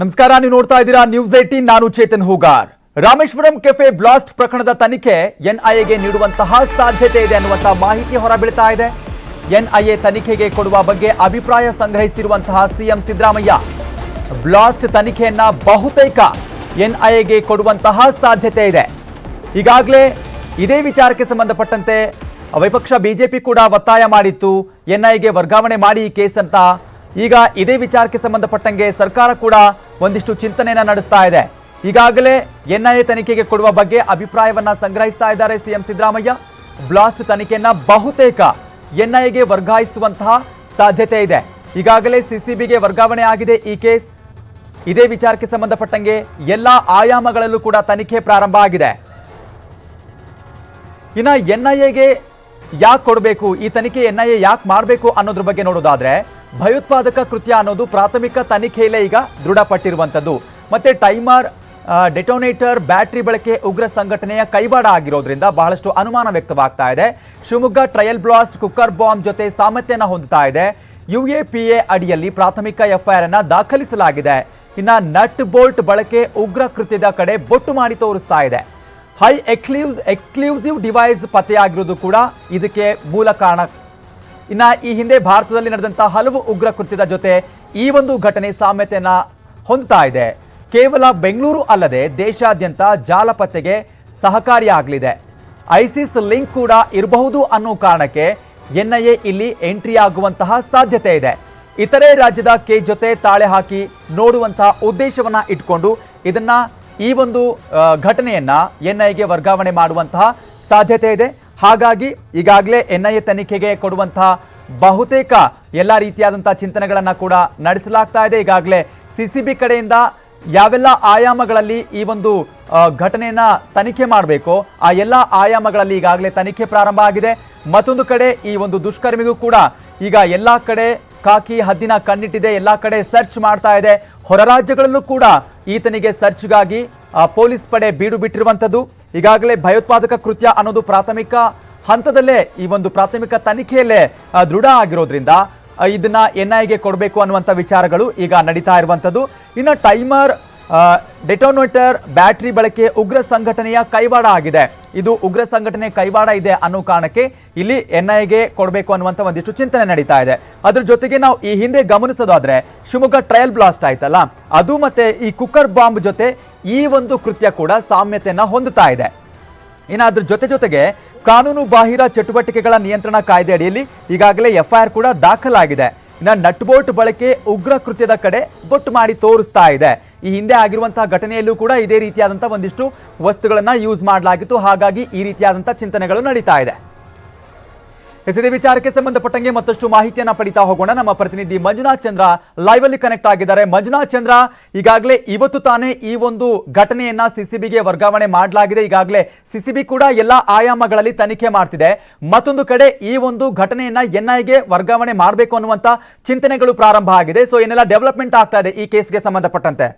ನಮಸ್ಕಾರ, ನೀವು ನೋಡ್ತಾ ಇದ್ದೀರಾ ನ್ಯೂಸ್ ಏಟೀನ್ ನಾನು ಚೇತನ್ ಹೂಗಾರ್. ರಾಮೇಶ್ವರಂ ಕೆಫೆ ಬ್ಲಾಸ್ಟ್ ಪ್ರಕರಣದ ತನಿಖೆ ಎನ್ಐಎಗೆ ನೀಡುವಂತಹ ಸಾಧ್ಯತೆ ಇದೆ ಅನ್ನುವಂತಹ ಮಾಹಿತಿ ಹೊರಬೀಳ್ತಾ ಇದೆ. ಎನ್ಐಎ ತನಿಖೆಗೆ ಕೊಡುವ ಬಗ್ಗೆ ಅಭಿಪ್ರಾಯ ಸಂಗ್ರಹಿಸಿರುವಂತಹ ಸಿಎಂ ಸಿದ್ದರಾಮಯ್ಯ. ಬ್ಲಾಸ್ಟ್ ತನಿಖೆಯನ್ನ ಬಹುತೇಕ ಎನ್ಐಎಗೆ ಕೊಡುವಂತಹ ಸಾಧ್ಯತೆ ಇದೆ. ಈಗಾಗಲೇ ಇದೇ ವಿಚಾರಕ್ಕೆ ಸಂಬಂಧಪಟ್ಟಂತೆ ವಿಪಕ್ಷ ಬಿಜೆಪಿ ಕೂಡ ಒತ್ತಾಯ ಮಾಡಿತ್ತು. ಎನ್ಐಎಗೆ ವರ್ಗಾವಣೆ ಮಾಡಿ ಈ ಕೇಸ್ ಅಂತ ಈಗ ಇದೇ ವಿಚಾರಕ್ಕೆ ಸಂಬಂಧಪಟ್ಟಂಗೆ ಸರ್ಕಾರ ಕೂಡ ಒಂದಿಷ್ಟು ಚಿಂತನೆಯನ್ನ ನಡೆಸ್ತಾ ಇದೆ. ಈಗಾಗಲೇ ಎನ್ಐಎ ತನಿಖೆಗೆ ಕೊಡುವ ಬಗ್ಗೆ ಅಭಿಪ್ರಾಯವನ್ನ ಸಂಗ್ರಹಿಸ್ತಾ ಇದ್ದಾರೆ ಸಿಎಂ ಸಿದ್ದರಾಮಯ್ಯ. ಬ್ಲಾಸ್ಟ್ ತನಿಖೆಯನ್ನ ಬಹುತೇಕ ಎನ್ಐಎಗೆ ವರ್ಗಾಯಿಸುವಂತಹ ಸಾಧ್ಯತೆ ಇದೆ. ಈಗಾಗಲೇ ಸಿಸಿಬಿಗೆ ವರ್ಗಾವಣೆ ಆಗಿದೆ ಈ ಕೇಸ್. ಇದೇ ವಿಚಾರಕ್ಕೆ ಸಂಬಂಧಪಟ್ಟಂಗೆ ಎಲ್ಲಾ ಆಯಾಮಗಳಲ್ಲೂ ಕೂಡ ತನಿಖೆ ಪ್ರಾರಂಭ ಆಗಿದೆ. ಇನ್ನ ಎನ್ಐಎಗೆ ಯಾಕೆ ಕೊಡಬೇಕು? ಈ ತನಿಖೆ ಎನ್ಐಎ ಯಾಕೆ ಮಾಡಬೇಕು ಅನ್ನೋದ್ರ ಬಗ್ಗೆ ನೋಡೋದಾದ್ರೆ ಭಯೋತ್ಪಾದಕ ಕೃತ್ಯ ಅನ್ನೋದು ಪ್ರಾಥಮಿಕ ತನಿಖೆಯಲ್ಲೇ ಈಗ ದೃಢಪಟ್ಟಿರುವಂಥದ್ದು. ಮತ್ತೆ ಟೈಮರ್ ಡೆಟೋನೇಟರ್, ಬ್ಯಾಟರಿ ಬಳಕೆ ಉಗ್ರ ಸಂಘಟನೆಯ ಕೈವಾಡ ಆಗಿರೋದ್ರಿಂದ ಬಹಳಷ್ಟು ಅನುಮಾನ ವ್ಯಕ್ತವಾಗ್ತಾ ಇದೆ. Shivamogga trial blast, cooker bomb ಜೊತೆ ಸಾಮರ್ಥ್ಯನ ಹೊಂದುತ್ತಾ ಇದೆ. ಯುಎಪಿಎ ಅಡಿಯಲ್ಲಿ ಪ್ರಾಥಮಿಕ ಎಫ್ಐಆರ್ ಅನ್ನ ದಾಖಲಿಸಲಾಗಿದೆ. ಇನ್ನ ನಟ್ ಬೋಲ್ಟ್ ಬಳಕೆ ಉಗ್ರ ಕೃತ್ಯದ ಕಡೆ ಬೊಟ್ಟು ಮಾಡಿ ತೋರಿಸ್ತಾ ಇದೆ. ಹೈ ಎಕ್ಸ್ಕ್ಲೂಸ್ ಎಕ್ಸ್ಕ್ಲೂಸಿವ್ ಡಿವೈಸ್ ಪತ್ತೆಯಾಗಿರೋದು ಕೂಡ ಇದಕ್ಕೆ ಮೂಲ ಕಾರಣ ಇನ್ನ ಈ ಹಿಂದೆ ಭಾರತದಲ್ಲಿ ನಡೆದಂತಹ ಹಲವು ಉಗ್ರ ಕೃತ್ಯದ ಜೊತೆ ಈ ಒಂದು ಘಟನೆ ಸಾಮ್ಯತೆಯನ್ನ ಹೊಂದ್ತಾ ಇದೆ. ಕೇವಲ ಬೆಂಗಳೂರು ಅಲ್ಲದೆ ದೇಶಾದ್ಯಂತ ಜಾಲ ಪತ್ತೆಗೆ ಸಹಕಾರಿಯಾಗಲಿದೆ. ಐಸಿಸ್ ಲಿಂಕ್ ಕೂಡ ಇರಬಹುದು ಅನ್ನೋ ಕಾರಣಕ್ಕೆ ಎನ್ಐಎ ಇಲ್ಲಿ ಎಂಟ್ರಿ ಆಗುವಂತಹ ಸಾಧ್ಯತೆ ಇದೆ. ಇತರೆ ರಾಜ್ಯದ ಕೆ ಜೊತೆ ತಾಳೆ ಹಾಕಿ ನೋಡುವಂತಹ ಉದ್ದೇಶವನ್ನ ಇಟ್ಕೊಂಡು ಇದನ್ನ ಈ ಒಂದು ಘಟನೆಯನ್ನ ಎನ್ಐಎಗೆ ವರ್ಗಾವಣೆ ಮಾಡುವಂತಹ ಸಾಧ್ಯತೆ ಇದೆ. ಹಾಗಾಗಿ ಈಗಾಗಲೇ ಎನ್ಐಎ ತನಿಖೆಗೆ ಕೊಡುವಂತಹ ಬಹುತೇಕ ಎಲ್ಲ ರೀತಿಯಾದಂತಹ ಚಿಂತನೆಗಳನ್ನು ಕೂಡ ನಡೆಸಲಾಗ್ತಾ ಇದೆ. ಈಗಾಗಲೇ ಸಿಸಿಬಿ ಕಡೆಯಿಂದ ಯಾವೆಲ್ಲ ಆಯಾಮಗಳಲ್ಲಿ ಈ ಒಂದು ಘಟನೆಯನ್ನ ತನಿಖೆ ಮಾಡಬೇಕು, ಆ ಎಲ್ಲ ಆಯಾಮಗಳಲ್ಲಿ ಈಗಾಗಲೇ ತನಿಖೆ ಪ್ರಾರಂಭ ಆಗಿದೆ. ಮತ್ತೊಂದು ಕಡೆ ಈ ಒಂದು ದುಷ್ಕರ್ಮಿಗೂ ಕೂಡ ಈಗ ಎಲ್ಲ ಕಡೆ ಕಾಕಿ ಹದ್ದಿನ ಕಣ್ಣಿಟ್ಟಿದೆ, ಎಲ್ಲ ಕಡೆ ಸರ್ಚ್ ಮಾಡ್ತಾ ಇದೆ. ಹೊರ ರಾಜ್ಯಗಳಲ್ಲೂ ಕೂಡ ಈತನಿಗೆ ಸರ್ಚ್ಗಾಗಿ ಪೊಲೀಸ್ ಪಡೆ ಬೀಡು ಬಿಟ್ಟಿರುವಂತದ್ದು ಈಗಾಗಲೇ ಭಯೋತ್ಪಾದಕ ಕೃತ್ಯ ಅನ್ನೋದು ಪ್ರಾಥಮಿಕ ಹಂತದಲ್ಲೇ ಈ ಒಂದು ಪ್ರಾಥಮಿಕ ತನಿಖೆಯಲ್ಲೇ ದೃಢ ಆಗಿರೋದ್ರಿಂದ ಇದನ್ನ ಇದನ್ನ ಎನ್ಐಗೆ ಕೊಡಬೇಕು ಅನ್ನುವಂಥ ವಿಚಾರಗಳು ಈಗ ನಡೀತಾ ಇರುವಂಥದ್ದು. ಇನ್ನು ಟೈಮರ್ ಡೆಟೋನೇಟರ್, ಬ್ಯಾಟರಿ ಬಳಕೆ ಉಗ್ರ ಸಂಘಟನೆಯ ಕೈವಾಡ ಆಗಿದೆ. ಇದು ಉಗ್ರ ಸಂಘಟನೆ ಕೈವಾಡ ಇದೆ ಅನ್ನೋ ಕಾರಣಕ್ಕೆ ಇಲ್ಲಿ ಎನ್ಐಗೆ ಕೊಡಬೇಕು ಅನ್ನುವಂಥ ಒಂದಿಷ್ಟು ಚಿಂತನೆ ನಡೀತಾ ಇದೆ. ಅದ್ರ ಜೊತೆಗೆ ನಾವು ಈ ಹಿಂದೆ ಗಮನಿಸೋದಾದ್ರೆ, ಶಿವಮೊಗ್ಗ ಟ್ರಯಲ್ ಬ್ಲಾಸ್ಟ್ ಆಯ್ತಲ್ಲ, ಅದು ಮತ್ತೆ ಈ ಕುಕ್ಕರ್ ಬಾಂಬ್ ಜೊತೆ ಈ ಒಂದು ಕೃತ್ಯ ಕೂಡ ಸಾಮ್ಯತೆಯನ್ನು ಹೊಂದುತ್ತಾ ಇದೆ. ಇನ್ನು ಜೊತೆ ಜೊತೆಗೆ ಕಾನೂನು ಬಾಹಿರ ಚಟುವಟಿಕೆಗಳ ನಿಯಂತ್ರಣ ಕಾಯ್ದೆ ಅಡಿಯಲ್ಲಿ ಈಗಾಗಲೇ ಎಫ್ಐಆರ್ ಕೂಡ ದಾಖಲಾಗಿದೆ. ಇನ್ನು ನಟ್ಬೋಟ್ ಬಳಕೆ ಉಗ್ರ ಕೃತ್ಯದ ಕಡೆ ಬೊಟ್ಟು ಮಾಡಿ ತೋರಿಸ್ತಾ ಇದೆ. ಈ ಹಿಂದೆ ಆಗಿರುವಂತಹ ಘಟನೆಯಲ್ಲೂ ಕೂಡ ಇದೇ ರೀತಿಯಾದಂತಹ ಒಂದಿಷ್ಟು ವಸ್ತುಗಳನ್ನ ಯೂಸ್ ಮಾಡಲಾಗಿತ್ತು. ಹಾಗಾಗಿ ಈ ರೀತಿಯಾದಂತಹ ಚಿಂತನೆಗಳು ನಡೀತಾ ಇದೆ. ಎಸ್ ವಿಚಾರಕ್ಕೆ ಸಂಬಂಧಪಟ್ಟಂಗೆ ಮತ್ತಷ್ಟು ಮಾಹಿತಿಯನ್ನ ಪಡಿತಾ ಹೋಗೋಣ. ನಮ್ಮ ಪ್ರತಿನಿಧಿ ಮಂಜುನಾಥ್ ಚಂದ್ರ ಲೈವ್ ಅಲ್ಲಿ ಕನೆಕ್ಟ್ ಆಗಿದ್ದಾರೆ. ಮಂಜುನಾಥ್ ಚಂದ್ರ, ಈಗಾಗಲೇ ಇವತ್ತು ತಾನೇ ಈ ಒಂದು ಘಟನೆಯನ್ನ ಸಿಸಿಬಿಗೆ ವರ್ಗಾವಣೆ ಮಾಡಲಾಗಿದೆ. ಈಗಾಗಲೇ ಸಿಸಿಬಿ ಕೂಡ ಎಲ್ಲಾ ಆಯಾಮಗಳಲ್ಲಿ ತನಿಖೆ ಮಾಡ್ತಿದೆ. ಮತ್ತೊಂದು ಕಡೆ ಈ ಒಂದು ಘಟನೆಯನ್ನ ಎನ್ಐಗೆ ವರ್ಗಾವಣೆ ಮಾಡಬೇಕು ಅನ್ನುವಂತ ಚಿಂತನೆಗಳು ಪ್ರಾರಂಭ ಆಗಿದೆ. ಸೊ ಏನೆಲ್ಲ ಡೆವಲಪ್ಮೆಂಟ್ ಆಗ್ತಾ ಇದೆ ಈ ಕೇಸ್ಗೆ ಸಂಬಂಧಪಟ್ಟಂತೆ.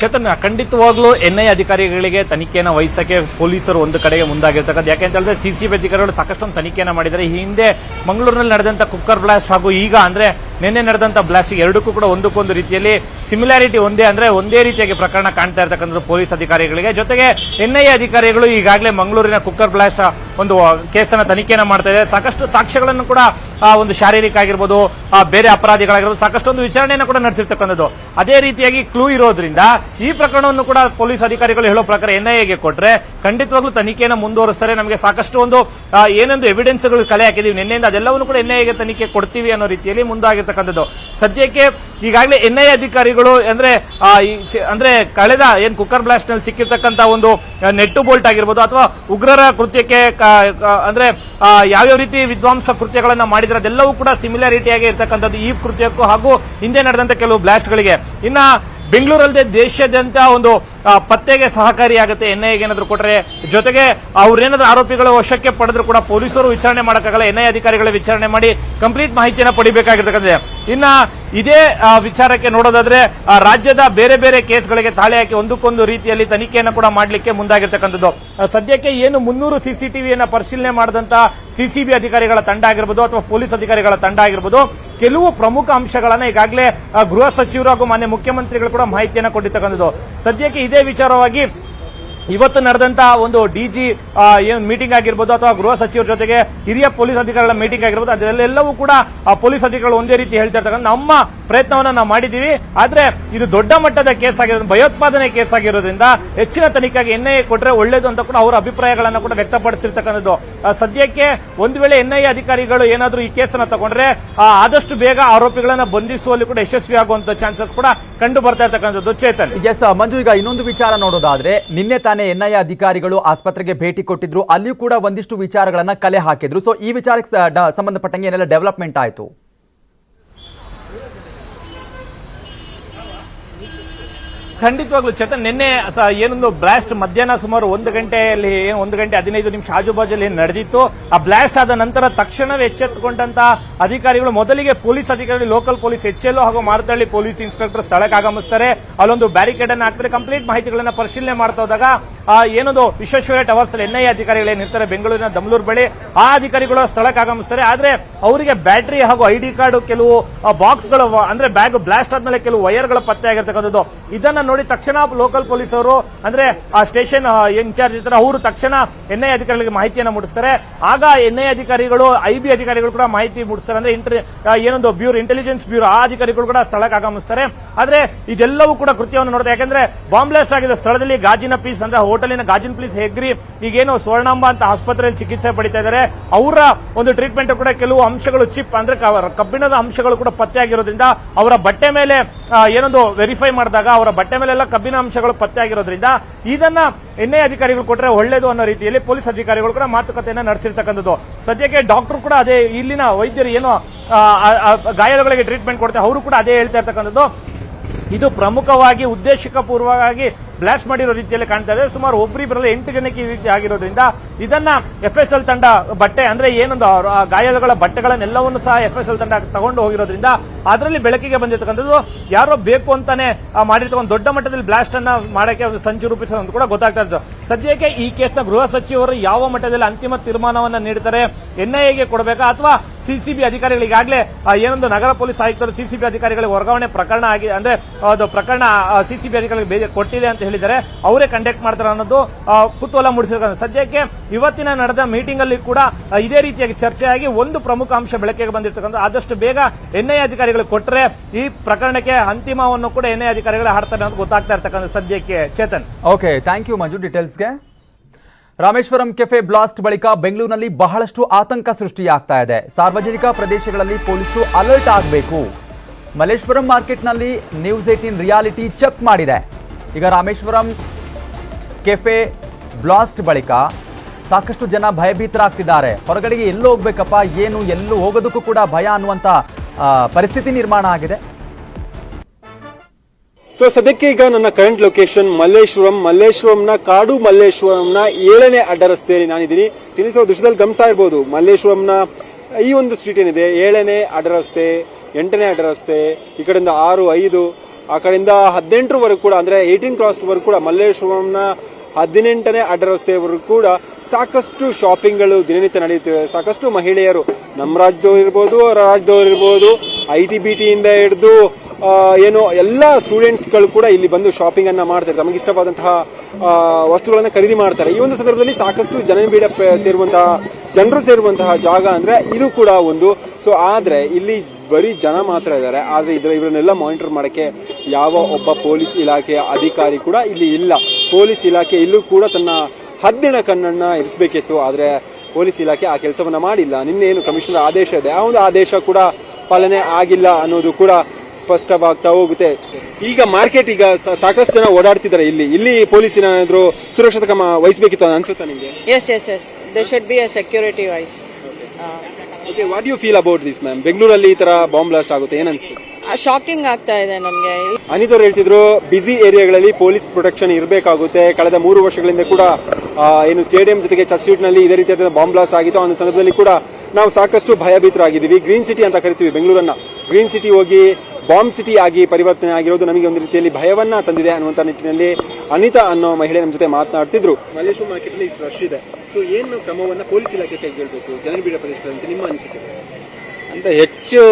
ಚೇತನ್, ಖಂಡಿತವಾಗ್ಲೂ ಎನ್ಐ ಅಧಿಕಾರಿಗಳಿಗೆ ತನಿಖೆಯನ್ನು ವಹಿಸಕ್ಕೆ ಪೊಲೀಸರು ಒಂದು ಕಡೆಗೆ ಮುಂದಾಗಿರ್ತಕ್ಕಂಥ ಯಾಕೆಂತ ಹೇಳಿದ್ರೆ ಸಿಸಿಬಿ ಅಧಿಕಾರಿಗಳು ಸಾಕಷ್ಟೊಂದು ತನಿಖೆಯನ್ನು ಮಾಡಿದ್ದಾರೆ. ಈ ಹಿಂದೆ ಮಂಗಳೂರಿನಲ್ಲಿ ನಡೆದಂತ ಕುಕ್ಕರ್ ಬ್ಲಾಸ್ಟ್ ಹಾಗೂ ಈಗ ಅಂದ್ರೆ ನಿನ್ನೆ ನಡೆದಂತ ಬ್ಲಾಸ್ಟ್ ಎರಡಕ್ಕೂ ಕೂಡ ಒಂದಕ್ಕೊಂದು ರೀತಿಯಲ್ಲಿ ಸಿಮಿಲಾರಿಟಿ ಒಂದೇ ಅಂದ್ರೆ ಒಂದೇ ರೀತಿಯಾಗಿ ಪ್ರಕರಣ ಕಾಣ್ತಾ ಇರ್ತಕ್ಕಂಥದ್ದು ಪೊಲೀಸ್ ಅಧಿಕಾರಿಗಳಿಗೆ. ಜೊತೆಗೆ ಎನ್ಐಎ ಅಧಿಕಾರಿಗಳು ಈಗಾಗಲೇ ಮಂಗಳೂರಿನ ಕುಕ್ಕರ್ ಬ್ಲಾಸ್ಟ್ ಒಂದು ಕೇಸನ್ನ ತನಿಖೆಯನ್ನು ಮಾಡ್ತಾ ಇದೆ ಸಾಕಷ್ಟು ಸಾಕ್ಷ್ಯಗಳನ್ನು ಕೂಡ ಒಂದು ಶಾರೀರಿಕ ಆಗಿರ್ಬೋದು ಬೇರೆ ಅಪರಾಧಿಗಳಾಗಿರ್ಬೋದು ಸಾಕಷ್ಟು ಒಂದು ವಿಚಾರಣೆಯನ್ನು ಕೂಡ ನಡೆಸಿರ್ತಕ್ಕಂಥದ್ದು. ಅದೇ ರೀತಿಯಾಗಿ ಕ್ಲೂ ಇರೋದ್ರಿಂದ ಈ ಪ್ರಕರಣವನ್ನು ಕೂಡ ಪೊಲೀಸ್ ಅಧಿಕಾರಿಗಳು ಹೇಳೋ ಪ್ರಕಾರ ಎನ್ಐಎಗೆ ಕೊಟ್ರೆ ಖಂಡಿತವಾಗ್ಲೂ ತನಿಖೆಯನ್ನು ಮುಂದುವರಿಸ್ತಾರೆ. ನಮಗೆ ಸಾಕಷ್ಟು ಒಂದು ಏನೊಂದು ಎವಿಡೆನ್ಸ್ಗಳು ಕಲೆ ಹಾಕಿದೀವಿ. ನಿನ್ನೆಯಿಂದ ಅದೆಲ್ಲವನ್ನು ಕೂಡ ಎನ್ಐಎಗೆ ತನಿಖೆ ಕೊಡ್ತೀವಿ ಅನ್ನೋ ರೀತಿಯಲ್ಲಿ ಮುಂದಾಗಿರ್ತಕ್ಕಂಥದ್ದು ಸದ್ಯಕ್ಕೆ ಈಗಾಗಲೇ ಎನ್ ಐ ಅಧಿಕಾರಿಗಳು ಅಂದ್ರೆ ಅಂದ್ರೆ ಕಳೆದ ಏನ್ ಕುಕ್ಕರ್ ಬ್ಲಾಸ್ಟ್ನಲ್ಲಿ ಸಿಕ್ಕಿರ್ತಕ್ಕಂತ ಒಂದು ನೆಟ್ಟು ಬೋಲ್ಟ್ ಆಗಿರ್ಬೋದು ಅಥವಾ ಉಗ್ರರ ಕೃತ್ಯಕ್ಕೆ ಅಂದ್ರೆ ಯಾವ್ಯಾವ ರೀತಿ ವಿದ್ವಾಂಸ ಕೃತ್ಯಗಳನ್ನ ಮಾಡಿದ್ರೆ ಅದೆಲ್ಲವೂ ಕೂಡ ಸಿಮಿಲಾರಿಟಿ ಆಗಿ ಇರ್ತಕ್ಕಂಥದ್ದು ಈ ಕೃತ್ಯಕ್ಕೂ ಹಾಗೂ ಹಿಂದೆ ನಡೆದಂತ ಕೆಲವು ಬ್ಲಾಸ್ಟ್ ಗಳಿಗೆ. ಇನ್ನ ಬೆಂಗಳೂರಲ್ಲದೆ ದೇಶಾದ್ಯಂತ ಒಂದು ಪತ್ತೆಗೆ ಸಹಕಾರಿಯಾಗುತ್ತೆ ಎನ್ಐಎಗೆ ಏನಾದರೂ ಕೊಟ್ಟರೆ ಜೊತೆಗೆ ಅವ್ರೇನಾದ್ರೂ ಆರೋಪಿಗಳು ವಶಕ್ಕೆ ಪಡೆದ್ರು ಕೂಡ ಪೊಲೀಸರು ವಿಚಾರಣೆ ಮಾಡೋಕ್ಕಾಗಲ್ಲ. ಎನ್ಐಎ ಅಧಿಕಾರಿಗಳ ವಿಚಾರಣೆ ಮಾಡಿ ಕಂಪ್ಲೀಟ್ ಮಾಹಿತಿಯನ್ನು ಪಡಿಬೇಕಾಗಿರ್ತಕ್ಕಂಥದ್ದು. ಇನ್ನ ಇದೇ ವಿಚಾರಕ್ಕೆ ನೋಡೋದಾದ್ರೆ ರಾಜ್ಯದ ಬೇರೆ ಬೇರೆ ಕೇಸ್ಗಳಿಗೆ ತಾಳೆ ಹಾಕಿ ಒಂದಕ್ಕೊಂದು ರೀತಿಯಲ್ಲಿ ತನಿಖೆಯನ್ನು ಕೂಡ ಮಾಡಲಿಕ್ಕೆ ಮುಂದಾಗಿರ್ತಕ್ಕಂಥದ್ದು. ಸದ್ಯಕ್ಕೆ ಏನು ಮುನ್ನೂರು ಸಿಸಿಟಿವಿಯನ್ನು ಪರಿಶೀಲನೆ ಮಾಡಿದಂತಹ ಸಿಸಿಬಿ ಅಧಿಕಾರಿಗಳ ತಂಡ ಆಗಿರ್ಬೋದು ಅಥವಾ ಪೊಲೀಸ್ ಅಧಿಕಾರಿಗಳ ತಂಡ ಆಗಿರ್ಬೋದು, ಕೆಲವು ಪ್ರಮುಖ ಅಂಶಗಳನ್ನು ಈಗಾಗಲೇ ಗೃಹ ಸಚಿವರು ಹಾಗೂ ಮಾನ್ಯ ಮುಖ್ಯಮಂತ್ರಿಗಳು ಕೂಡ ಮಾಹಿತಿಯನ್ನು ಕೊಟ್ಟಿರ್ತಕ್ಕಂಥದ್ದು. ಸದ್ಯಕ್ಕೆ ಇದೇ ವಿಚಾರವಾಗಿ ಇವತ್ತು ನಡೆದಂತಹ ಒಂದು ಡಿಜಿ ಏನು ಮೀಟಿಂಗ್ ಆಗಿರ್ಬೋದು ಅಥವಾ ಗೃಹ ಸಚಿವರ ಜೊತೆಗೆ ಹಿರಿಯ ಪೊಲೀಸ್ ಅಧಿಕಾರಿಗಳ ಮೀಟಿಂಗ್ ಆಗಿರ್ಬೋದು, ಅದರಲ್ಲೆಲ್ಲವೂ ಕೂಡ ಪೊಲೀಸ್ ಅಧಿಕಾರಿಗಳು ಒಂದೇ ರೀತಿ ಹೇಳ್ತಾ ಇರ್ತಕ್ಕಂಥ ನಮ್ಮ ಪ್ರಯತ್ನವನ್ನ ನಾವು ಮಾಡಿದ್ದೀವಿ. ಆದ್ರೆ ಇದು ದೊಡ್ಡ ಮಟ್ಟದ ಕೇಸ್ ಆಗಿರೋದು ಭಯೋತ್ಪಾದನೆ ಕೇಸ್ ಆಗಿರೋದ್ರಿಂದ ಹೆಚ್ಚಿನ ತನಿಖೆಗೆ ಎನ್ಐಎ ಕೊಟ್ಟರೆ ಒಳ್ಳೇದು ಅಂತ ಕೂಡ ಅವರ ಅಭಿಪ್ರಾಯಗಳನ್ನ ಕೂಡ ವ್ಯಕ್ತಪಡಿಸಿರ್ತಕ್ಕಂಥದ್ದು. ಸದ್ಯಕ್ಕೆ ಒಂದು ವೇಳೆ ಎನ್ಐಎ ಅಧಿಕಾರಿಗಳು ಏನಾದರೂ ಈ ಕೇಸನ್ನ ತಗೊಂಡ್ರೆ ಆದಷ್ಟು ಬೇಗ ಆರೋಪಿಗಳನ್ನ ಬಂಧಿಸುವಲ್ಲಿ ಕೂಡ ಯಶಸ್ವಿ ಆಗುವಂತ ಚಾನ್ಸಸ್ ಕೂಡ ಕಂಡು ಬರ್ತಾ ಇರ್ತಕ್ಕಂಥದ್ದು. ಚೇತನ್. ಎಸ್ ಮಂಜು, ಈಗ ಇನ್ನೊಂದು ವಿಚಾರ ನೋಡೋದಾದ್ರೆ, ನಿನ್ನೆ ತಾನೇ ಎನ್ಐಎ ಅಧಿಕಾರಿಗಳು ಆಸ್ಪತ್ರೆಗೆ ಭೇಟಿ ಕೊಟ್ಟಿದ್ರು. ಅಲ್ಲಿಯೂ ಕೂಡ ಒಂದಿಷ್ಟು ವಿಚಾರಗಳನ್ನ ಕಲೆ ಹಾಕಿದ್ರು. ಸೊ ಈ ವಿಚಾರಕ್ಕೆ ಸಂಬಂಧಪಟ್ಟಂಗೆ ಏನೆಲ್ಲ ಡೆವಲಪ್ಮೆಂಟ್ ಆಯ್ತು? ಖಂಡಿತವಾಗ್ಲು ಚೇತನ್, ನಿನ್ನೆ ಏನೊಂದು ಬ್ಲಾಸ್ಟ್ ಮಧ್ಯಾಹ್ನ ಸುಮಾರು ಒಂದು ಗಂಟೆಯಲ್ಲಿ, ಒಂದು ಗಂಟೆ ಹದಿನೈದು ನಿಮಿಷ ಆಜುಬಾಜಲ್ಲಿ ಏನು ನಡೆದಿತ್ತು. ಆ ಬ್ಲಾಸ್ಟ್ ಆದ ನಂತರ ತಕ್ಷಣವೇ ಎಚ್ಚೆತ್ತುಕೊಂಡಂತಹ ಅಧಿಕಾರಿಗಳು, ಮೊದಲಿಗೆ ಪೊಲೀಸ್ ಅಧಿಕಾರಿಗಳು ಲೋಕಲ್ ಪೊಲೀಸ್ ಎಚ್ಎಲ್ ಹಾಗೂ ಮಾರತಳ್ಳಿ ಪೊಲೀಸ್ ಇನ್ಸ್ಪೆಕ್ಟರ್ ಸ್ಥಳಕ್ಕೆ ಆಗಮಿಸ್ತಾರೆ. ಅಲ್ಲೊಂದು ಬ್ಯಾರಿಕೇಡ್ ಅನ್ನು ಹಾಕ್ತಾರೆ. ಕಂಪ್ಲೀಟ್ ಮಾಹಿತಿಗಳನ್ನ ಪರಿಶೀಲನೆ ಮಾಡ್ತಾ ಹೋದಾಗ ಏನೊಂದು ವಿಶ್ವೇಶ್ವರ ಟವರ್ಸ್ ಎನ್ಐಎ ಅಧಿಕಾರಿಗಳು ಏನಿರ್ತಾರೆ ಬೆಂಗಳೂರಿನ ದಮ್ಲೂರ್ ಬಳಿ ಆ ಅಧಿಕಾರಿಗಳು ಸ್ಥಳಕ್ಕೆ ಆಗಮಿಸ್ತಾರೆ. ಆದ್ರೆ ಅವರಿಗೆ ಬ್ಯಾಟರಿ ಹಾಗೂ ಐಡಿ ಕಾರ್ಡ್ ಕೆಲವು ಬಾಕ್ಸ್ಗಳು ಅಂದ್ರೆ ಬ್ಯಾಗ್ ಬ್ಲಾಸ್ಟ್ ಆದ್ಮೇಲೆ ಕೆಲವು ವೈರ್ಗಳು ಪತ್ತೆ ಆಗಿರ್ತಕ್ಕಂಥದ್ದು. ಇದನ್ನ ನೋಡಿ ತಕ್ಷಣ ಲೋಕಲ್ ಪೊಲೀಸ್ ಅವರು, ಅಂದ್ರೆ ಆ ಸ್ಟೇಷನ್ ಇನ್ಚಾರ್ಜ್ ಇರ್ತಾರೆ ಅವರು ತಕ್ಷಣ ಎನ್ಐ ಅಧಿಕಾರಿಗಳಿಗೆ ಮಾಹಿತಿಯನ್ನು ಮೂಡಿಸ್ತಾರೆ. ಆಗ ಎನ್ಐ ಅಧಿಕಾರಿಗಳು ಐ ಬಿ ಅಧಿಕಾರಿಗಳು ಕೂಡ ಮಾಹಿತಿ ಮೂಡಿಸ್ತಾರೆ. ಅಂದ್ರೆ ಇಂಟರ್ ಏನೊಂದು ಬ್ಯೂರೋ ಇಂಟೆಲಿಜೆನ್ಸ್ ಬ್ಯೂರೋ ಆ ಅಧಿಕಾರಿಗಳು ಕೂಡ ಸ್ಥಳಕ್ಕೆ ಆಗಮಿಸ್ತಾರೆ. ಆದ್ರೆ ಇದೆಲ್ಲವೂ ಕೂಡ ಕೃತ್ಯವನ್ನು ನೋಡುತ್ತೆ. ಯಾಕಂದ್ರೆ ಬಾಂಬ್ ಬ್ಲಾಸ್ಟ್ ಆಗಿದ್ದ ಸ್ಥಳದಲ್ಲಿ ಗಾಜಿನ ಪೀಸ್ ಅಂದ್ರೆ ಹೋಟೆಲಿನ ಗಾಜಿನ ಪೀಸ್ ಹೆಗ್ರಿ, ಈಗೇನು ಸ್ವರ್ಣಾಂಬ ಅಂತ ಆಸ್ಪತ್ರೆಯಲ್ಲಿ ಚಿಕಿತ್ಸೆ ಪಡಿತಾ ಇದ್ದಾರೆ. ಅವರ ಒಂದು ಟ್ರೀಟ್ಮೆಂಟ್ ಕೂಡ ಕೆಲವು ಅಂಶಗಳು ಚಿಪ್ ಅಂದ್ರೆ ಕಬ್ಬಿಣದ ಅಂಶಗಳು ಕೂಡ ಪತ್ತೆ ಆಗಿರೋದ್ರಿಂದ ಅವರ ಬಟ್ಟೆ ಮೇಲೆ ಏನೊಂದು ವೆರಿಫೈ ಮಾಡಿದಾಗ ಅವರ ಬಟ್ಟೆ ಮೇಲೆಲ್ಲ ಕಬ್ಬಿನ ಅಂಶಗಳು ಪತ್ತೆ ಆಗಿರೋದ್ರಿಂದ ಇದನ್ನ ಎನ್ಐ ಅಧಿಕಾರಿಗಳು ಕೊಟ್ಟರೆ ಒಳ್ಳೇದು ಅನ್ನೋ ರೀತಿಯಲ್ಲಿ ಪೊಲೀಸ್ ಅಧಿಕಾರಿಗಳು ಕೂಡ ಮಾತುಕತೆಯನ್ನ ನಡೆಸಿರ್ತಕ್ಕಂಥದ್ದು. ಸದ್ಯಕ್ಕೆ ಡಾಕ್ಟರ್ ಕೂಡ ಅದೇ ಇಲ್ಲಿನ ವೈದ್ಯರು ಏನು ಗಾಯಾಳುಗಳಿಗೆ ಟ್ರೀಟ್ಮೆಂಟ್ ಕೊಡ್ತಾರೆ, ಅವರು ಕೂಡ ಅದೇ ಹೇಳ್ತಾ ಇರ್ತಕ್ಕಂಥದ್ದು. ಇದು ಪ್ರಮುಖವಾಗಿ ಉದ್ದೇಶಕ ಪೂರ್ವವಾಗಿ ಬ್ಲಾಸ್ಟ್ ಮಾಡಿರೋ ರೀತಿಯಲ್ಲಿ ಕಾಣ್ತಾ ಇದೆ. ಸುಮಾರು ಒಬ್ಬರಿಬ್ಬರಲ್ಲಿ ಎಂಟು ಜನಕ್ಕೆ ಈ ರೀತಿ ಆಗಿರೋದ್ರಿಂದ ಇದನ್ನ ಎಫ್ ಎಸ್ ಎಲ್ ತಂಡ ಬಟ್ಟೆ, ಅಂದ್ರೆ ಏನೊಂದು ಗಾಯಾಳುಗಳ ಬಟ್ಟೆಗಳನ್ನೆಲ್ಲವನ್ನು ಸಹ ಎಫ್ ಎಸ್ ಎಲ್ ತಂಡ ತಗೊಂಡು ಹೋಗಿರೋದ್ರಿಂದ ಅದರಲ್ಲಿ ಬೆಳಕಿಗೆ ಬಂದಿರತಕ್ಕಂಥದ್ದು. ಯಾರೋ ಬೇಕು ಅಂತಾನೆ ಮಾಡಿರ್ತಕ್ಕಂಥ ದೊಡ್ಡ ಮಟ್ಟದಲ್ಲಿ ಬ್ಲಾಸ್ಟ್ ಅನ್ನ ಮಾಡಕ್ಕೆ ಒಂದು ಸಂಚು ರೂಪಿಸೋದು ಕೂಡ ಗೊತ್ತಾಗ್ತಾ ಇತ್ತು. ಸದ್ಯಕ್ಕೆ ಈ ಕೇಸ್ನ ಗೃಹ ಸಚಿವರು ಯಾವ ಮಟ್ಟದಲ್ಲಿ ಅಂತಿಮ ತೀರ್ಮಾನವನ್ನ ನೀಡ್ತಾರೆ ಎನ್ಐಎಗೆ ಕೊಡಬೇಕಾ ಅಥವಾ ಸಿಸಿಬಿ ಅಧಿಕಾರಿಗಳಿಗಾಗಲೇ ಏನೊಂದು ನಗರ ಪೊಲೀಸ್ ಆಯುಕ್ತರು ಸಿಸಿಬಿ ಅಧಿಕಾರಿಗಳಿಗೆ ವರ್ಗಾವಣೆ ಪ್ರಕರಣ ಆಗಿ, ಅಂದ್ರೆ, ಅದು ಪ್ರಕರಣ ಸಿಸಿಬಿ ಅಧಿಕಾರಿಗಳಿಗೆ ಕೊಟ್ಟಿದೆ ಅಂತ ಹೇಳಿದ್ದಾರೆ. ಅವರೇ ಕಂಡಕ್ಟ್ ಮಾಡ್ತಾರೆ ಅನ್ನೋದು ಕುತೂಹಲ ಮೂಡಿಸಿದ ಸದ್ಯಕ್ಕೆ ಇವತ್ತಿನ ನಡೆದ ಮೀಟಿಂಗ್ ಅಲ್ಲಿ ಕೂಡ ಇದೇ ರೀತಿಯಾಗಿ ಚರ್ಚೆಯಾಗಿ ಒಂದು ಪ್ರಮುಖ ಅಂಶ ಬೆಳಕಿಗೆ ಬಂದಿರತಕ್ಕಂಥ, ಆದಷ್ಟು ಬೇಗ ಎನ್ಐ ಅಧಿಕಾರಿಗಳು ಕೊಟ್ಟರೆ ಈ ಪ್ರಕರಣಕ್ಕೆ ಅಂತಿಮವನ್ನು ಕೂಡ ಎನ್ಐ ಅಧಿಕಾರಿಗಳು ಹಾಡ್ತಾರೆ ಅಂತ ಗೊತ್ತಾಗ್ತಾ ಇರ್ತಕ್ಕಂಥ ಸದ್ಯಕ್ಕೆ. Chetan. Okay thank you Manju ಡೀಟೇಲ್ಸ್ಗೆ Rameshwaram cafe blast ಬಳಿಕ ಬೆಂಗಳೂರಿನಲ್ಲಿ ಬಹಳಷ್ಟು ಆತಂಕ ಸೃಷ್ಟಿಯಾಗ್ತಾ ಇದೆ. ಸಾರ್ವಜನಿಕ ಪ್ರದೇಶಗಳಲ್ಲಿ ಪೊಲೀಸರು ಅಲರ್ಟ್ ಆಗಬೇಕು. ಮಲ್ಲೇಶ್ವರಂ ಮಾರ್ಕೆಟ್ನಲ್ಲಿ ನ್ಯೂಸ್ ಏಟೀನ್ ರಿಯಾಲಿಟಿ ಚೆಕ್ ಮಾಡಿದೆ. ಈಗ ರಾಮೇಶ್ವರಂ ಕೆಫೆ ಬ್ಲಾಸ್ಟ್ ಬಳಿಕ ಸಾಕಷ್ಟು ಜನ ಭಯಭೀತರಾಗ್ತಿದ್ದಾರೆ. ಹೊರಗಡೆಗೆ ಎಲ್ಲೂ ಹೋಗ್ಬೇಕಪ್ಪ ಏನು, ಎಲ್ಲೂ ಹೋಗೋದಕ್ಕೂ ಕೂಡ ಭಯ ಅನ್ನುವಂಥ ಪರಿಸ್ಥಿತಿ ನಿರ್ಮಾಣ ಆಗಿದೆ. ಸೊ ಸದ್ಯಕ್ಕೆ ಈಗ ನನ್ನ ಕರೆಂಟ್ ಲೊಕೇಶನ್ ಮಲ್ಲೇಶ್ವರಂ. ಮಲ್ಲೇಶ್ವರಂನ ಕಾಡು ಮಲ್ಲೇಶ್ವರಂನ ಏಳನೇ ಅಡ್ಡ ರಸ್ತೆಯಲ್ಲಿ ನಾನಿದ್ದೀನಿ. ತಿಳಿಸುವ ದೃಶ್ಯದಲ್ಲಿ ಗಮನಿಸ್ತಾ ಇರ್ಬೋದು, ಮಲ್ಲೇಶ್ವರಂನ ಈ ಒಂದು ಸ್ಟ್ರೀಟ್ ಏನಿದೆ, ಏಳನೇ ಅಡ್ಡ ರಸ್ತೆ ಎಂಟನೇ ಅಡ್ಡ ರಸ್ತೆ ಈ ಕಡೆಯಿಂದ ಆರು, ಐದು, ಆ ಕಡೆಯಿಂದ ಹದಿನೆಂಟರವರೆಗೂ ಕೂಡ, ಅಂದರೆ ಏಯ್ಟೀನ್ ಕ್ರಾಸ್ವರೆಗೂ ಕೂಡ ಮಲ್ಲೇಶ್ವರಂನ ಹದಿನೆಂಟನೇ ಅಡ್ಡ ರಸ್ತೆಯವರೆಗೂ ಕೂಡ ಸಾಕಷ್ಟು ಶಾಪಿಂಗ್ಗಳು ದಿನನಿತ್ಯ ನಡೆಯುತ್ತಿವೆ ಸಾಕಷ್ಟು ಮಹಿಳೆಯರು ನಮ್ಮ ರಾಜ್ಯದವ್ರು ಇರ್ಬೋದು ರಾಜ್ಯದವರು ಇರ್ಬೋದು ಐ ಟಿ ಬಿ ಟಿಯಿಂದ ಹಿಡಿದು ಏನು, ಎಲ್ಲ ಸ್ಟೂಡೆಂಟ್ಸ್ಗಳು ಕೂಡ ಇಲ್ಲಿ ಬಂದು ಶಾಪಿಂಗ್ ಅನ್ನ ಮಾಡ್ತಾರೆ ತಮಗೆ ಇಷ್ಟವಾದಂತಹ ವಸ್ತುಗಳನ್ನು ಖರೀದಿ ಮಾಡ್ತಾರೆ. ಈ ಒಂದು ಸಂದರ್ಭದಲ್ಲಿ ಸಾಕಷ್ಟು ಜನನಿಬಿಡ ಸೇರುವಂತಹ, ಜನರು ಸೇರುವಂತಹ ಜಾಗ ಅಂದ್ರೆ ಇದು ಕೂಡ ಒಂದು. ಸೊ ಆದ್ರೆ ಇಲ್ಲಿ ಬರೀ ಜನ ಮಾತ್ರ ಇದ್ದಾರೆ. ಆದ್ರೆ ಇದರ, ಇವರನ್ನೆಲ್ಲ ಮಾನಿಟರ್ ಮಾಡಕ್ಕೆ ಯಾವ ಒಬ್ಬ ಪೊಲೀಸ್ ಇಲಾಖೆಯ ಅಧಿಕಾರಿ ಕೂಡ ಇಲ್ಲಿ ಇಲ್ಲ. ಪೊಲೀಸ್ ಇಲಾಖೆ ಇಲ್ಲೂ ಕೂಡ ತನ್ನ ಹದ್ದಿನ ಕಣ್ಣನ್ನ ಇರಿಸಬೇಕಿತ್ತು. ಆದ್ರೆ ಪೊಲೀಸ್ ಇಲಾಖೆ ಆ ಕೆಲಸವನ್ನ ಮಾಡಿಲ್ಲ. ನಿನ್ನೆ ಏನು ಕಮಿಷನರ್ ಆದೇಶ ಇದೆ. ಆ ಒಂದು ಆದೇಶ ಕೂಡ ಪಾಲನೆ ಆಗಿಲ್ಲ ಅನ್ನೋದು ಕೂಡ ಸ್ಪಷ್ಟವಾಗ್ತಾ ಹೋಗುತ್ತೆ. ಈಗ ಮಾರ್ಕೆಟ್ ಈಗ ಸಾಕಷ್ಟು ಜನ ಓಡಾಡ್ತಿದ್ದಾರೆ ಇಲ್ಲಿ. ಇಲ್ಲಿ ಪೊಲೀಸ್ ಏನಾದ್ರು ಸುರಕ್ಷತಾ ಕ್ರಮ ವಹಿಸಬೇಕಿತ್ತು ಅನ್ಸುತ್ತಾ ನಿಮಗೆ? Yes yes yes they should be a security wise okay what you feel about this ma'am ಬೆಂಗಳೂರಲ್ಲಿ ಈ ತರ ಬಾಂಬ್ ಬ್ಲಾಸ್ಟ್ ಆಗುತ್ತೆ ಏನನ್ಸುತ್ತೆ ಶಾಕಿಂಗ್ ಆಗ್ತಾ ಇದೆ ನಮಗೆ. ಅನಿತ್ ಅವ್ರು ಹೇಳ್ತಿದ್ರು ಬಿಸಿ ಏರಿಯಾಗಳಲ್ಲಿ ಪೊಲೀಸ್ ಪ್ರೊಟೆಕ್ಷನ್ ಇರಬೇಕಾಗುತ್ತೆ. ಕಳೆದ ಮೂರು ವರ್ಷಗಳಿಂದ ಕೂಡ ಏನು ಸ್ಟೇಡಿಯಂ ಜೊತೆಗೆ ಚರ್ಚ್ ಸ್ಟ್ರೀಟ್ನಲ್ಲಿ ಇದೇ ರೀತಿಯಾದ ಬಾಂಬ್ ಬ್ಲಾಸ್ಟ್ ಆಗಿತ್ತು. ಆ ಒಂದು ಸಂದರ್ಭದಲ್ಲಿ ಕೂಡ ನಾವು ಸಾಕಷ್ಟು ಭಯಭೀತರಾಗಿದ್ದೀವಿ. ಗ್ರೀನ್ ಸಿಟಿ ಅಂತ ಕರಿತೀವಿ ಬೆಂಗಳೂರನ್ನ. ಗ್ರೀನ್ ಸಿಟಿ ಹೋಗಿ ಬಾಂಬ್ ಸಿಟಿ ಆಗಿ ಪರಿವರ್ತನೆ ಆಗಿರೋದು ನಮಗೆ ಒಂದು ರೀತಿಯಲ್ಲಿ ಭಯವನ್ನ ತಂದಿದೆ ಅನ್ನುವಂತ ನಿಟ್ಟಿನಲ್ಲಿ ಅನಿತಾ ಅನ್ನೋ ಮಹಿಳೆ ನಮ್ಮ ಜೊತೆ ಮಾತನಾಡ್ತಿದ್ರು. ಮಲ್ಲೇಶ್ವರ ಮಾರ್ಕೆಟ್ ಅಲ್ಲಿ ಇಷ್ಟು ರಶ್ ಇದೆ. ಸೊ ಏನು ಕ್ರಮವನ್ನ ಪೊಲೀಸ್ ಇಲಾಖೆ ಕೈಗೊಳ್ಳಬೇಕು ಜನನಿಬಿಡ ಪ್ರದೇಶದಲ್ಲಿ ನಿಮ್ಮ ಅನಿಸಿಕೆ? ಅಂತ ಹೆಚ್ಚು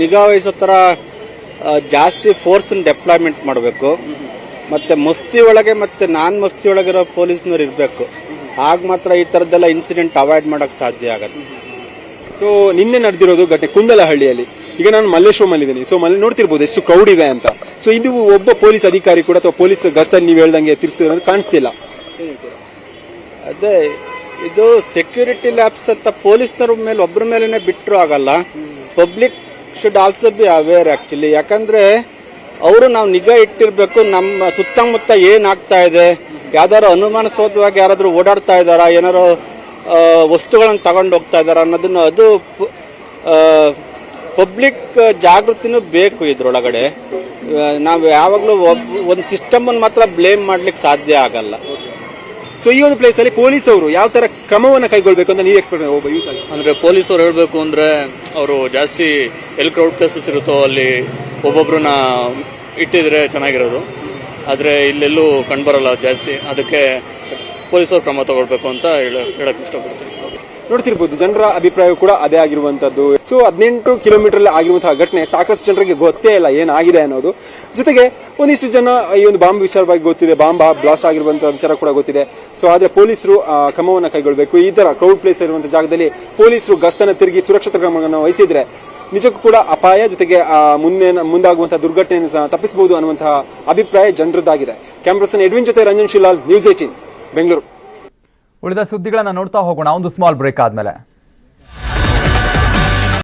ನಿಗಾ ವಹಿಸೋ ಥರ ಜಾಸ್ತಿ ಫೋರ್ಸ್ ಡೆಪ್ಲಾಯ್ಮೆಂಟ್ ಮಾಡಬೇಕು. ಮತ್ತೆ ಮುಫ್ತಿ ಒಳಗೆ ಮತ್ತೆ ನಾನ್ ಮುಫ್ತಿ ಒಳಗಿರೋ ಪೊಲೀಸ್ನವ್ರು ಇರಬೇಕು. ಆಗ ಮಾತ್ರ ಈ ಥರದ್ದೆಲ್ಲ ಇನ್ಸಿಡೆಂಟ್ ಅವಾಯ್ಡ್ ಮಾಡಕ್ ಸಾಧ್ಯ ಆಗತ್ತೆ. ಸೊ ನಿನ್ನೆ ನಡೆದಿರೋದು ಘಟನೆ ಕುಂದಲಹಳ್ಳಿಯಲ್ಲಿ. ಈಗ ನಾನು ಮಲ್ಲೇಶ್ವರಂ ಇದ್ದೀನಿ ಸೊ ಮಲ್ಲಿ ನೋಡ್ತಿರ್ಬೋದು ಎಷ್ಟು ಕ್ರೌಡ್ ಇದೆ ಅಂತ. ಸೊ ಇದು ಒಬ್ಬ ಪೊಲೀಸ್ ಅಧಿಕಾರಿ ಕೂಡ ಅಥವಾ ಪೊಲೀಸ್ ಗಸ್ತಲ್ಲಿ ನೀವು ಹೇಳ್ದಂಗೆ ತಿರ್ಸಿರೋದು ಕಾಣಿಸ್ತಿಲ್ಲ. ಅದೇ, ಇದು ಸೆಕ್ಯೂರಿಟಿ ಲ್ಯಾಬ್ಸ್ ಅಂತ ಪೊಲೀಸ್ನವ್ರ ಮೇಲೆ ಒಬ್ಬರ ಮೇಲೇ ಬಿಟ್ಟರು ಆಗಲ್ಲ. Public should also be aware actually ಯಾಕಂದರೆ, ಅವರು ನಾವು ನಿಗಾ ಇಟ್ಟಿರಬೇಕು, ನಮ್ಮ ಸುತ್ತಮುತ್ತ ಏನಾಗ್ತಾ ಇದೆ, ಯಾವ್ದಾದ್ರು ಅನುಮಾನಾಸ್ಪದವಾಗಿ ಯಾರಾದರೂ ಓಡಾಡ್ತಾ ಇದ್ದಾರಾ ಏನಾರು ವಸ್ತುಗಳನ್ನ ತಗೊಂಡು ಹೋಗ್ತಾ ಇದ್ದಾರಾ ಅನ್ನೋದನ್ನು ಅದು ಪಬ್ಲಿಕ್ ಜಾಗೃತಿನೂ ಬೇಕು ಇದ್ರೊಳಗಡೆ. ನಾವು ಯಾವಾಗಲೂ ಒಂದು ಸಿಸ್ಟಮ್ ಮಾತ್ರ ಬ್ಲೇಮ್ ಮಾಡ್ಲಿಕ್ಕೆ ಸಾಧ್ಯ ಆಗಲ್ಲ. ಸೊ ಈ ಒಂದು ಪ್ಲೇಸ್ ಅಲ್ಲಿ ಪೊಲೀಸ್ ಅವರು ಯಾವ ತರ ಕ್ರಮವನ್ನು ಕೈಗೊಳ್ಬೇಕು ಅಂತ ನೀವು ಎಕ್ಸ್ಪೆಕ್ಟ್ ಅಂದ್ರೆ ಪೊಲೀಸ್ ಪೊಲೀಸರು ಹೇಳಬೇಕು ಅಂದ್ರೆ ಅವರು ಜಾಸ್ತಿ ಎಲ್ಲಿ ಕ್ರೌಡ್ ಪ್ಲೇಸಸ್ ಇರುತ್ತೋ ಅಲ್ಲಿ ಒಬ್ಬೊಬ್ರನ್ನ ಇಟ್ಟಿದ್ರೆ ಚೆನ್ನಾಗಿರೋದು. ಆದ್ರೆ ಇಲ್ಲೆಲ್ಲೂ ಕಂಡುಬರಲ್ಲ ಜಾಸ್ತಿ. ಅದಕ್ಕೆ ಪೊಲೀಸರು ಕ್ರಮ ತಗೊಳ್ಬೇಕು ಅಂತ ಹೇಳ- ಹೇಳಕ್ ಇಷ್ಟಪಡ್ತೀನಿ. ನೋಡ್ತಿರ್ಬೋದು, ಜನರ ಅಭಿಪ್ರಾಯ ಕೂಡ ಅದೇ ಆಗಿರುವಂತದ್ದು ಸೊ ಹದಿನೆಂಟು ಕಿಲೋಮೀಟರ್ ಅಲ್ಲಿ ಆಗಿರುವಂತಹ ಘಟನೆ ಸಾಕಷ್ಟು ಜನರಿಗೆ ಗೊತ್ತೇ ಇಲ್ಲ ಏನಾಗಿದೆ ಅನ್ನೋದು. ಜೊತೆಗೆ ಒಂದಿಷ್ಟು ಜನ ಈ ಒಂದು ಬಾಂಬ್ ವಿಚಾರವಾಗಿ ಗೊತ್ತಿದೆ, ಬಾಂಬ್ ಬ್ಲಾಸ್ಟ್ ಆಗಿರುವಂತಹ ವಿಚಾರ ಕೂಡ ಗೊತ್ತಿದೆ. ಸೊ ಆದ್ರೆ ಪೊಲೀಸರು ಕ್ರಮವನ್ನ ಕೈಗೊಳ್ಳಬೇಕು ಈ ತರ ಕ್ರೌಡ್ ಪ್ಲೇಸ್ ಇರುವಂತಹ ಜಾಗದಲ್ಲಿ ಪೊಲೀಸರು ಗಸ್ತನ ತಿರುಗಿ ಸುರಕ್ಷತಾ ಕ್ರಮಗಳನ್ನು ವಹಿಸಿದ್ರೆ ನಿಜಕ್ಕೂ ಕೂಡ ಅಪಾಯ. ಜೊತೆಗೆ ಮುಂದೆ, ಮುಂದಾಗುವಂತಹ ದುರ್ಘಟನೆಯನ್ನು ತಪ್ಪಿಸಬಹುದು ಅನ್ನುವಂತಹ ಅಭಿಪ್ರಾಯ ಜನರದ್ದಾಗಿದೆ. ಕ್ಯಾಮ್ರಸನ್ ಎಡ್ವಿನ್ ಜೊತೆ ರಂಜನ್ ಶಿಲಾಲ್ ನ್ಯೂಸ್ ಏಟೀನ್ ಬೆಂಗಳೂರು. ಉಳಿದ ಸುದ್ದಿಗಳನ್ನು ನೋಡ್ತಾ ಹೋಗೋಣ. ಒಂದು ಸ್ಮಾಲ್ ಬ್ರೇಕ್ ಆದ್ಮೇಲೆ.